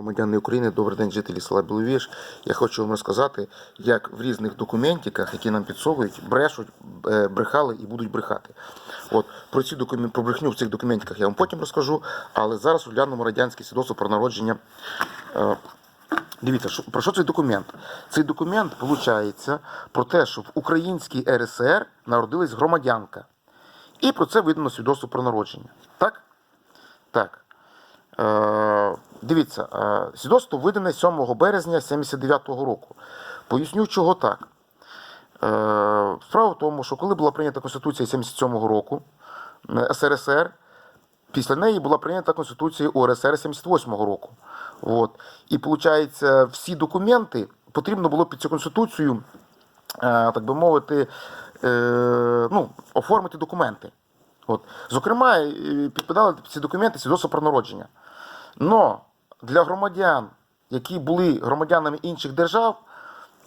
Громадяни України, добрий день, жителі села Біловіж. Я хочу вам розказати, як в різних документиках, які нам підсовують, брешуть, е, брехали і будуть брехати. От про ці документи, про брехню в цих документиках я вам потім розкажу, але зараз розглянемо радянське свідоцтво про народження. Е, Дивіться, про що цей документ? Цей документ виходить про те, що в українській РСР народилась громадянка. І про це видно свідоцтво про народження. Так? Так. Е, дивіться, е, свідоцтво видане 7 березня 79-го року. Поясню, чого так. Е, справа в тому, що коли була прийнята Конституція 77-го року СРСР, після неї була прийнята Конституція УРСР 78-го року. От. І виходить, всі документи потрібно було під цю конституцію, так би мовити, ну, оформити документи. От. Зокрема, підпадали ці документи свідоцтво про народження. Но для громадян, які були громадянами інших держав,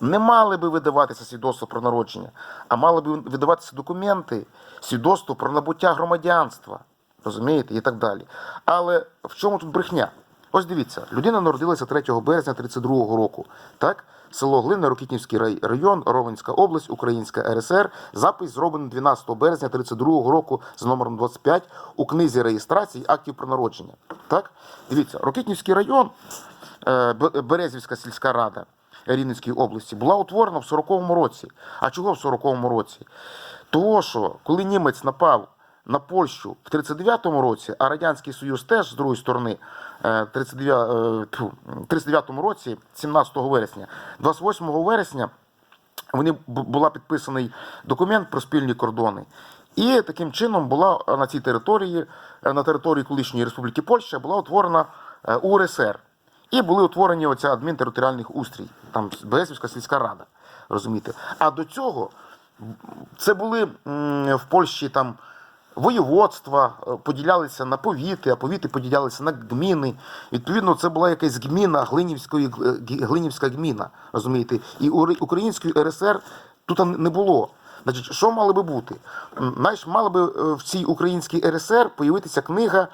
не мали би видаватися свідоцтво про народження, а мали би видаватися документи, свідоцтво про набуття громадянства. Розумієте, і так далі. Але в чому тут брехня? Ось дивіться, людина народилася 3 березня 32-го року. Так? Село Глина, Рокітнівський рай- район, Ровенська область, Українська РСР. Запис зроблений 12 березня 32-го року за номером 25 у книзі реєстрації актів про народження. Так? Дивіться, Рокітнівський район, е, Березівська сільська рада Рівненської області була утворена в 40-му році. А чого в 40-му році? Того, що коли німець напав на Польщу в 39-му році, а Радянський Союз теж з другої сторони е, 39, е, тьфу, 39-му році, 17 вересня, 28 вересня вони була підписаний документ про спільні кордони. І таким чином була е, на цій території, е, на території колишньої Республіки Польща, була утворена е, УРСР. І були утворені оця адмінтериторіальних устрій, там Березівська сільська рада. Розумієте? А до цього це були в Польщі там воєводства, е, поділялися на повіти, а повіти поділялися на гміни. Відповідно, це була якась гміна, Глинівської, Глинівська гміна. Розумієте? І української РСР тут не було. Значить, що мало би бути? Знаєш, мала би е, в цій українській РСР появитися книга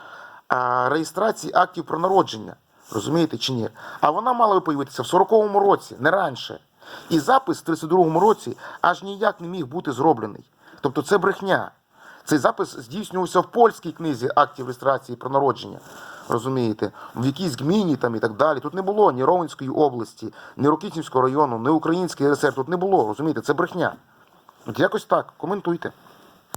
реєстрації актів про народження. Розумієте чи ні? А вона мала би появитися в 40-му році, не раніше. І запис в 32-му році аж ніяк не міг бути зроблений. Тобто це брехня. Цей запис здійснювався в польській книзі актів реєстрації про народження. Розумієте, в якійсь гміні там і так далі. Тут не було ні Ровенської області, ні Рокітнівського району, ні Української РСР. Тут не було. Розумієте, це брехня. От якось так. Коментуйте.